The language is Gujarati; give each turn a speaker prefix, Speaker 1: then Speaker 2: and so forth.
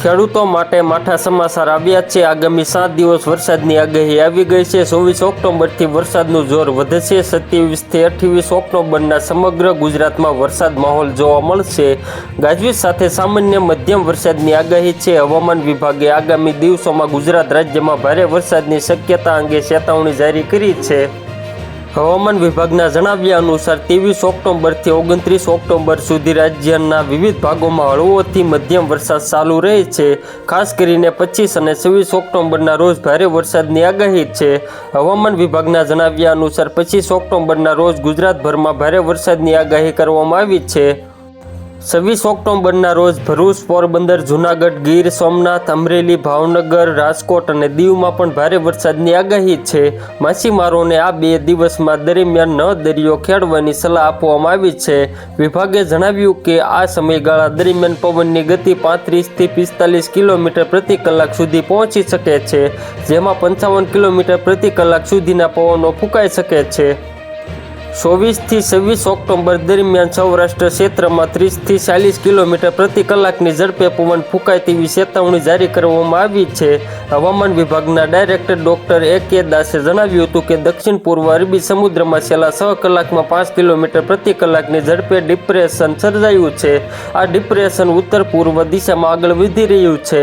Speaker 1: ખેડૂતો માટે માઠા સમાચાર આવ્યા છે. આગામી સાત દિવસ વરસાદની આગાહી આવી ગઈ છે. ચોવીસ ઓક્ટોબરથી વરસાદનું જોર વધશે સત્યાવીસથી અઠ્યાવીસ ઓક્ટોબરના સમગ્ર ગુજરાતમાં વરસાદ માહોલ જોવા મળશે. ગાજવીજ સાથે સામાન્ય મધ્યમ વરસાદની આગાહી છે. હવામાન વિભાગે આગામી દિવસોમાં ગુજરાત રાજ્યમાં ભારે વરસાદની શક્યતા અંગે ચેતવણી જારી કરી છે. હવામાન વિભાગના જણાવ્યા અનુસાર ત્રેવીસ ઓક્ટોબરથી ઓગણત્રીસ ઓક્ટોબર સુધી રાજ્યના વિવિધ ભાગોમાં હળવોથી મધ્યમ વરસાદ ચાલુ રહે છે. ખાસ કરીને પચીસ અને છવ્વીસ ઓક્ટોબરના રોજ ભારે વરસાદની આગાહી છે. હવામાન વિભાગના જણાવ્યા અનુસાર પચીસ ઓક્ટોબરના રોજ ગુજરાતભરમાં ભારે વરસાદની આગાહી કરવામાં આવી છે. છવ્વીસ ઓક્ટોબરના રોજ ભરૂચ પોરબંદર, જૂનાગઢ, ગીર, સોમનાથ, અમરેલી, ભાવનગર, રાજકોટ અને દીવમાં પણ ભારે વરસાદની આગાહી છે. માછીમારોને આ બે દિવસમાં દરમિયાન ન દરિયો ખેડવાની સલાહ આપવામાં આવી છે. વિભાગે જણાવ્યું કે આ સમયગાળા દરમિયાન પવનની ગતિ પાંત્રીસથી પિસ્તાલીસ કિલોમીટર પ્રતિ કલાક સુધી પહોંચી શકે છે, જેમાં પંચાવન કિલોમીટર પ્રતિ કલાક સુધીના પવનો ફૂંકાઈ શકે છે. ચોવીસથી છવ્વીસ ઓક્ટોબર દરમિયાન સૌરાષ્ટ્ર ક્ષેત્રમાં ત્રીસથી ચાલીસ કિલોમીટર પ્રતિ કલાકની ઝડપે પવન ફૂંકાય તેવી ચેતવણી જારી કરવામાં આવી છે. હવામાન વિભાગના ડાયરેક્ટર ડોક્ટર એ કે દાસે જણાવ્યું હતું કે દક્ષિણ પૂર્વ અરબી સમુદ્રમાં છેલ્લા છ કલાકમાં પાંચ કિલોમીટર પ્રતિ કલાકની ઝડપે ડિપ્રેશન સર્જાયું છે. આ ડિપ્રેશન ઉત્તર પૂર્વ દિશામાં આગળ વધી રહ્યું છે.